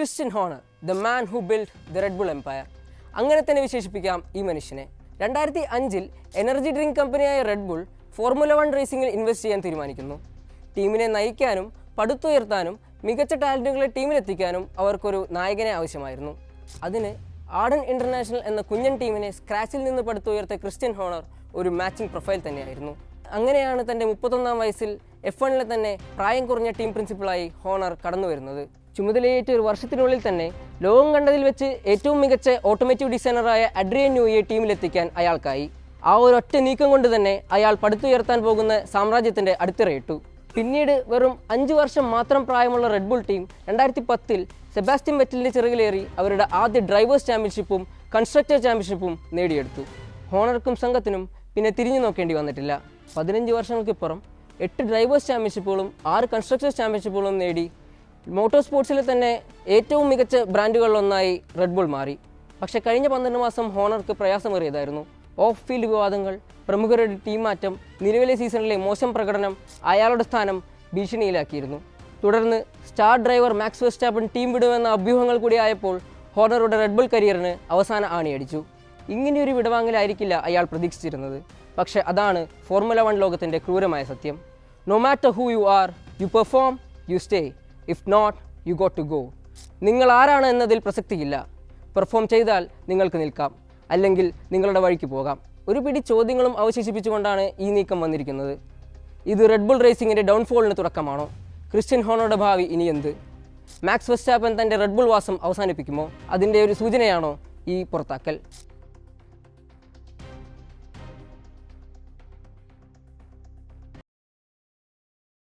Christian Horner the man who build the Red Bull empire അങ്ങനെ തന്നെ വിശേഷിപ്പിക്കാം ഈ മനുഷ്യനെ. രണ്ടായിരത്തി അഞ്ചിൽ എനർജി ഡ്രിങ്ക് കമ്പനിയായ റെഡ് ബുൾ ഫോർമുല വൺ റേസിംഗിൽ ഇൻവെസ്റ്റ് ചെയ്യാൻ തീരുമാനിക്കുന്നു. ടീമിനെ നയിക്കാനും പടുത്തുയർത്താനും മികച്ച ടാലന്റുകളെ ടീമിലെത്തിക്കാനും അവർക്കൊരു നായകനെ ആവശ്യമായിരുന്നു. അതിന് ആഡൻ ഇന്റർനാഷണൽ എന്ന കുഞ്ഞൻ ടീമിനെ സ്ക്രാച്ചിൽ നിന്ന് പടുത്തുയർത്ത ക്രിസ്ത്യൻ ഹോണർ ഒരു മാച്ചിങ് പ്രൊഫൈൽ തന്നെയായിരുന്നു. അങ്ങനെയാണ് തന്റെ മുപ്പത്തൊന്നാം വയസ്സിൽ എഫ് വണ്ണിലെ തന്നെ പ്രായം കുറഞ്ഞ ടീം പ്രിൻസിപ്പളായി ഹോണർ കടന്നു വരുന്നത് ചുമതലയേറ്റ ഒരു വർഷത്തിനുള്ളിൽ തന്നെ ലോകം കണ്ടതിൽ വെച്ച് ഏറ്റവും മികച്ച ഓട്ടോമേറ്റീവ് ഡിസൈനറായ അഡ്രിയൻ ന്യൂയെ ടീമിലെത്തിക്കാൻ അയാൾക്കായി. ആ ഒരു ഒറ്റ നീക്കം കൊണ്ട് തന്നെ അയാൾ പടുത്തുയർത്താൻ പോകുന്ന സാമ്രാജ്യത്തിന്റെ അടിത്തറയിട്ടു. പിന്നീട് വെറും അഞ്ച് വർഷം മാത്രം പ്രായമുള്ള റെഡ്ബുൾ ടീം രണ്ടായിരത്തി പത്തിൽ സെബാസ്റ്റ്യൻ വെറ്റലിന്റെ ചിറകിലേറി അവരുടെ ആദ്യ ഡ്രൈവേഴ്സ് ചാമ്പ്യൻഷിപ്പും കൺസ്ട്രക്ടർ ചാമ്പ്യൻഷിപ്പും നേടിയെടുത്തു. ഹോണർക്കും സംഘത്തിനും പിന്നെ തിരിഞ്ഞു നോക്കേണ്ടി വന്നിട്ടില്ല. പതിനഞ്ച് വർഷങ്ങൾക്കിപ്പുറം എട്ട് ഡ്രൈവേഴ്സ് ചാമ്പ്യൻഷിപ്പുകളും ആറ് കൺസ്ട്രക്ടേഴ്സ് ചാമ്പ്യൻഷിപ്പുകളും നേടി മോട്ടോർ സ്പോർട്സിൽ തന്നെ ഏറ്റവും മികച്ച ബ്രാൻഡുകളിലൊന്നായി റെഡ് ബുൾ മാറി. പക്ഷേ കഴിഞ്ഞ പന്ത്രണ്ട് മാസം ഹോണർക്ക് പ്രയാസമേറിയതായിരുന്നു. ഓഫ് ഫീൽഡ് വിവാദങ്ങൾ പ്രമുഖരുടെ ടീം മാറ്റം നിലവിലെ സീസണിലെ മോശം പ്രകടനം അയാളുടെ സ്ഥാനം ഭീഷണിയിലാക്കിയിരുന്നു. തുടർന്ന് star driver Max Verstappen team വിടുമെന്ന അഭ്യൂഹങ്ങൾ കൂടി ആയപ്പോൾ ഹോണറുടെ റെഡ് ബുൾ കരിയറിന് അവസാന ആണിയടിച്ചു. ഇങ്ങനെയൊരു വിടവാങ്ങലായിരിക്കില്ല അയാൾ പ്രതീക്ഷിച്ചിരുന്നത്. പക്ഷേ അതാണ് ഫോർമുല വൺ ലോകത്തിന്റെ ക്രൂരമായ സത്യം. No matter who you are you perform you stay if not you got to go നിങ്ങൾ ആരാണ് എന്നതിൽ പ്രസക്തിയില്ല. പെർഫോം ചെയ്താൽ നിങ്ങൾക്ക് നിൽക്കാം. അല്ലെങ്കിൽ നിങ്ങളുടെ വഴിക്ക് പോകാം. ഒരു പിടി ചോദ്യങ്ങളും അവശേഷിപ്പിച്ചുകൊണ്ടാണ് ഈ നീക്കം വന്നിരിക്കുന്നത്. ഇത് റെഡ് ബുൾ റേസിംഗിന്റെ ഡൗൺഫോളിന് തുടക്കമാണോ? ക്രിസ്ത്യൻ ഹോണോയുടെ ഭാവി ഇനി എന്ത്? മാക്സ് വെസ്റ്റാപ്പൻ തന്റെ റെഡ് ബുൾ വാസം അവസാനിപ്പിക്കുമോ? അതിന്റെ ഒരു സൂചനയാണോ ഈ പുറത്താക്കൽ?